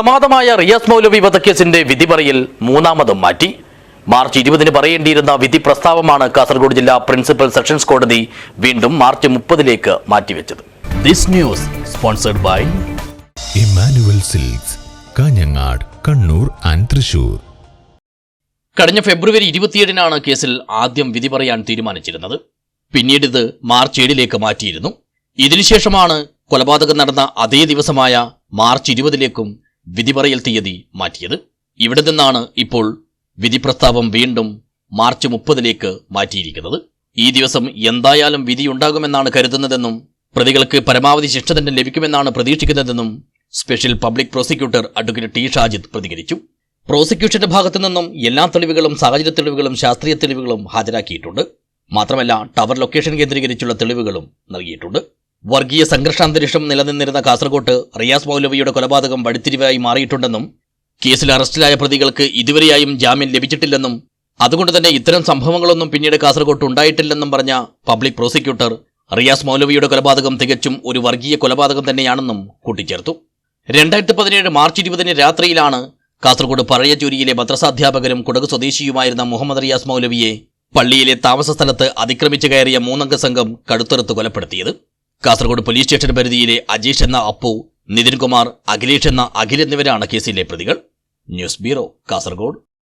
പ്രമാദമായ റിയാസ് മൗലവി വധക്കേസിന്റെ വിധി പറയിൽ മൂന്നാമതും മാറ്റി. മാർച്ച് ഇരുപതിന് പറയേണ്ടിയിരുന്ന വിധി പ്രസ്താവമാണ് കാസർഗോഡ് ജില്ലാ പ്രിൻസിപ്പൽ സെഷൻസ് കോടതി വീണ്ടും മാർച്ച് മുപ്പതിലേക്ക് മാറ്റിവെച്ചത്. This news sponsored by Emmanuel silks Kanhangad Kannur and Thrissur. കഴിഞ്ഞ ഫെബ്രുവരി ഇരുപത്തിയേഴിനാണ് കേസിൽ ആദ്യം വിധി പറയാൻ തീരുമാനിച്ചിരുന്നത്. പിന്നീട് ഇത് മാർച്ച് ഏഴിലേക്ക് മാറ്റിയിരുന്നു. ഇതിനുശേഷമാണ് കൊലപാതകം നടന്ന അതേ ദിവസമായ മാർച്ച് ഇരുപതിലേക്കും വിധി പറയൽ തീയതി മാറ്റിയത്. ഇവിടെ നിന്നാണ് ഇപ്പോൾ വിധി പ്രസ്താവം വീണ്ടും മാർച്ച് മുപ്പതിലേക്ക് മാറ്റിയിരിക്കുന്നത്. ഈ ദിവസം എന്തായാലും വിധിയുണ്ടാകുമെന്നാണ് കരുതുന്നതെന്നും പ്രതികൾക്ക് പരമാവധി ശിക്ഷ തന്നെ ലഭിക്കുമെന്നാണ് പ്രതീക്ഷിക്കുന്നതെന്നും special public prosecutor advocate T Shajid പ്രതികരിച്ചു. പ്രോസിക്യൂഷന്റെ ഭാഗത്തു നിന്നും എല്ലാ തെളിവുകളും സാഹചര്യ തെളിവുകളും ശാസ്ത്രീയ തെളിവുകളും ഹാജരാക്കിയിട്ടുണ്ട്. മാത്രമല്ല ടവർ ലൊക്കേഷൻ കേന്ദ്രീകരിച്ചുള്ള തെളിവുകളും നൽകിയിട്ടുണ്ട്. വർഗീയ സംഘർഷാന്തരീക്ഷം നിലനിന്നിരുന്ന കാസർകോട്ട് റിയാസ് മൗലവിയുടെ കൊലപാതകം വഴിത്തിരിവായി മാറിയിട്ടുണ്ടെന്നും കേസിൽ അറസ്റ്റിലായ പ്രതികൾക്ക് ഇതുവരെയായും ജാമ്യം ലഭിച്ചിട്ടില്ലെന്നും അതുകൊണ്ട് തന്നെ ഇത്തരം സംഭവങ്ങളൊന്നും പിന്നീട് കാസർകോട്ട് ഉണ്ടായിട്ടില്ലെന്നും പറഞ്ഞ പബ്ലിക് പ്രോസിക്യൂട്ടർ റിയാസ് മൗലവിയുടെ കൊലപാതകം തികച്ചും ഒരു വർഗീയ കൊലപാതകം തന്നെയാണെന്നും കൂട്ടിച്ചേർത്തു. രണ്ടായിരത്തി പതിനേഴ് മാർച്ച് ഇരുപതിന് രാത്രിയിലാണ് കാസർഗോഡ് പഴയചൂരിയിലെ മദ്രസാധ്യാപകരും കുടക് സ്വദേശിയുമായിരുന്ന മുഹമ്മദ് റിയാസ് മൗലവിയെ പള്ളിയിലെ താമസ സ്ഥലത്ത് അതിക്രമിച്ചു കയറിയ മൂന്നംഗ സംഘം കടുത്തെറുത്ത് കൊലപ്പെടുത്തിയത്. കാസർഗോഡ് പോലീസ് സ്റ്റേഷൻ പരിധിയിലെ അജീഷ് എന്ന അപ്പു നിതിൻകുമാർ അഖിലേഷ് എന്ന അഖിൽ എന്നിവരാണ് കേസിലെ പ്രതികൾ. News bureau Kasaragod.